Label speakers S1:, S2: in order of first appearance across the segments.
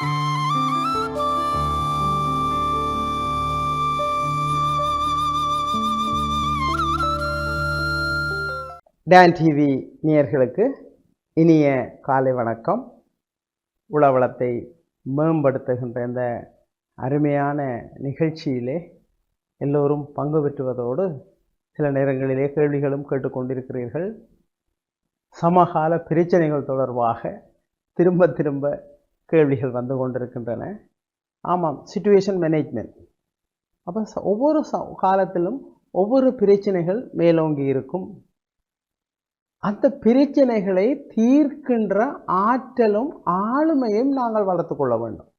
S1: Tan TV நேயர்களுக்கு இனிய காலை வணக்கம். உளவளத்தை மேம்படுத்துகின்ற இந்த அருமையான நிகழ்ச்சியிலே எல்லோரும் பங்கு பெற்றுவதோடு சில நேரங்களிலே கேள்விகளும் கேட்டுக்கொண்டிருக்கிறீர்கள். சமகால பிரச்சனைகள் தொடர்பாக திரும்ப திரும்ப கேள்விகள் வந்து கொண்டிருக்கின்றன. ஆமாம் சுச்சுவேஷன் மேனேஜ்மெண்ட் அப்போ ஒவ்வொரு ச காலத்திலும் ஒவ்வொரு பிரச்சனைகள் மேலோங்கி இருக்கும். அந்த பிரச்சனைகளை தீர்க்கின்ற ஆற்றலும் ஆளுமையும் நாங்கள் வளர்த்து கொள்ள வேண்டும்.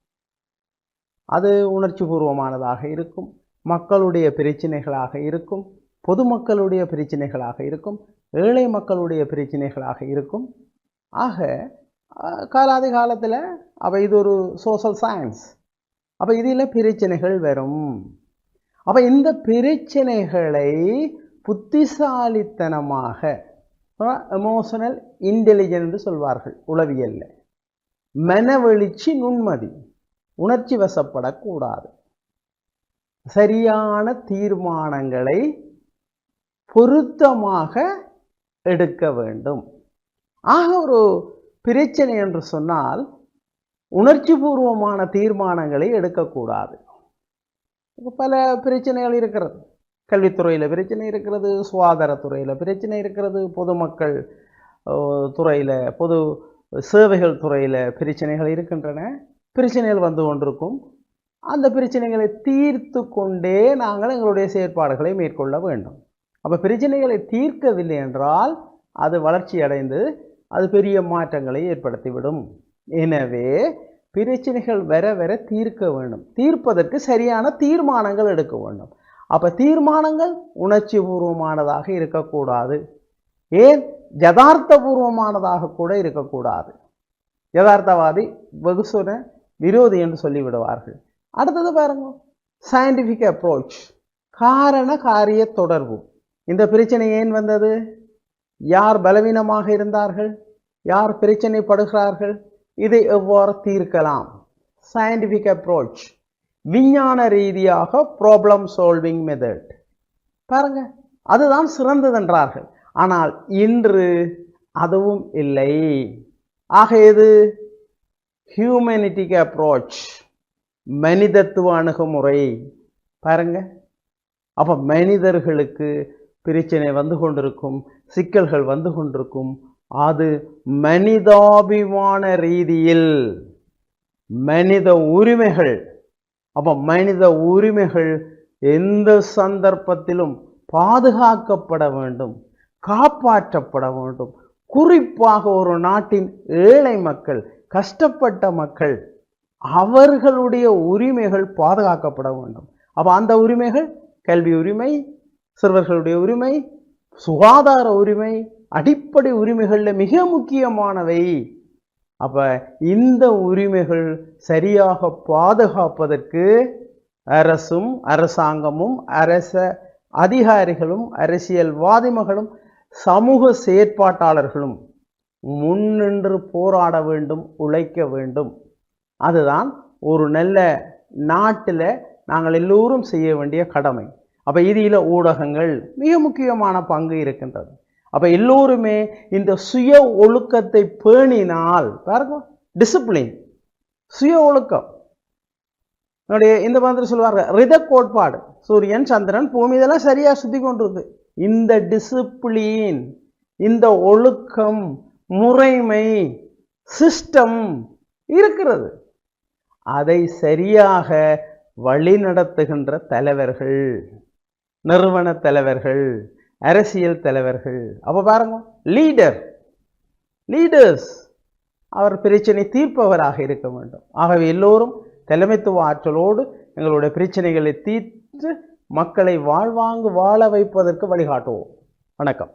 S1: அது உணர்ச்சி பூர்வமானதாக இருக்கும். மக்களுடைய பிரச்சனைகளாக இருக்கும். பொதுமக்களுடைய பிரச்சனைகளாக இருக்கும். ஏழை மக்களுடைய பிரச்சனைகளாக இருக்கும். ஆக காலாதி காலத்தில் அப்போ இது ஒரு சோஷியல் சயின்ஸ் அப்போ இதில் பிரச்சனைகள் வரும். அப்போ இந்த பிரச்சனைகளை புத்திசாலித்தனமாக எமோஷனல் இன்டெலிஜென்ட் என்று சொல்வார்கள் உளவியல்ல. மனவெளிச்சி நுண்மதி உணர்ச்சி வசப்படக்கூடாது. சரியான தீர்மானங்களை பொருத்தமாக எடுக்க வேண்டும். ஆக ஒரு பிரச்சனை என்று சொன்னால் உணர்ச்சி பூர்வமான தீர்மானங்களை எடுக்கக்கூடாது. பல பிரச்சனைகள் இருக்கிறது. கல்வித்துறையில் பிரச்சனை இருக்கிறது சுகாதாரத்துறையில் பிரச்சனை இருக்கிறது பொதுமக்கள் துறையில் பொது சேவைகள் துறையில் பிரச்சனைகள் இருக்கின்றன. பிரச்சனைகள் வந்து கொண்டிருக்கும். அந்த பிரச்சனைகளை தீர்த்து கொண்டே நாங்கள் எங்களுடைய செயற்பாடுகளை மேற்கொள்ள வேண்டும். அப்போ பிரச்சனைகளை தீர்க்கவில்லை என்றால் அது வளர்ச்சி அடைந்து அது பெரிய மாற்றங்களை ஏற்படுத்திவிடும். எனவே பிரச்சனைகள் வர வர தீர்க்க வேண்டும். தீர்ப்பதற்கு சரியான தீர்மானங்கள் எடுக்க வேண்டும். அப்போ தீர்மானங்கள் உணர்ச்சி பூர்வமானதாக இருக்கக்கூடாது. ஏன்? யதார்த்தபூர்வமானதாக கூட இருக்கக்கூடாது. யதார்த்தவாதி வெகுசுன விரோதி என்று சொல்லிவிடுவார்கள். அடுத்தது பாருங்க. சயின்டிஃபிக் அப்ரோச் காரண காரிய தொடர்பு. இந்த பிரச்சனை ஏன் வந்தது? யார் பலவீனமாக இருந்தார்கள்? யார் பிரச்சனைப்படுகிறார்கள்? இதை எவ்வாறு தீர்க்கலாம்? சயின்டிஃபிக் அப்ரோச் விஞ்ஞான ரீதியாக ப்ராப்ளம் சால்விங் மெத்தட் பாருங்க அதுதான் சிறந்ததென்றார்கள் ஆனால் இன்று அதுவும் இல்லை. ஆக எது? ஹியூமனிட்டிக் அப்ரோச் மனிதத்துவ அணுகுமுறை. பாருங்க அப்போ மனிதர்களுக்கு பிரச்சனை வந்து கொண்டிருக்கும் சிக்கல்கள் வந்து கொண்டிருக்கும். அது மனிதாபிமான ரீதியில் மனித உரிமைகள். அப்போ மனித உரிமைகள் எந்த சந்தர்ப்பத்திலும் பாதுகாக்கப்பட வேண்டும் காப்பாற்றப்பட வேண்டும். குறிப்பாக ஒரு நாட்டின் ஏழை மக்கள் கஷ்டப்பட்ட மக்கள் அவர்களுடைய உரிமைகள் பாதுகாக்கப்பட வேண்டும். அப்போ அந்த உரிமைகள் கல்வி உரிமை சிறுவர்களுடைய உரிமை சுகாதார உரிமை அடிப்படை உரிமைகளில் மிக முக்கியமானவை. அப்போ இந்த உரிமைகள் சரியாக பாதுகாப்பதற்கு அரசும் அரசாங்கமும் அரச அதிகாரிகளும் அரசியல்வாதிமகளும் சமூக செயற்பாட்டாளர்களும் முன்னின்று போராட வேண்டும் உழைக்க வேண்டும். அதுதான் ஒரு நல்ல நாட்டில் நாங்கள் எல்லோரும் செய்ய வேண்டிய கடமை. அப்போ இதில் ஊடகங்கள் மிக முக்கியமான பங்கு இருக்கின்றது. அப்போ எல்லோருமே இந்த சுய ஒழுக்கத்தை பேணினால் பாருங்க டிசிப்ளின் சுய ஒழுக்கம். என்னுடைய இந்த மாதிரி சொல்லுவார்கள் ரித கோட்பாடு. சூரியன் சந்திரன் பூமி இதெல்லாம் சரியாக சுத்தி கொண்டிருக்கு. இந்த டிசிப்ளின் இந்த ஒழுக்கம் முறைமை சிஸ்டம் இருக்கிறது. அதை சரியாக வழிநடத்துகின்ற தலைவர்கள். நிறுவன தலைவர்கள் அரசியல் தலைவர்கள். அப்போ பாருங்க லீடர் லீடர்ஸ் அவர் பிரச்சனை தீர்ப்பவராக இருக்க வேண்டும். ஆகவே எல்லோரும் தலைமைத்துவ ஆற்றலோடு எங்களுடைய பிரச்சனைகளை தீர்த்து மக்களை வாழ்வாங்கு வாழ வைப்பதற்கு வழிகாட்டுவோம். வணக்கம்.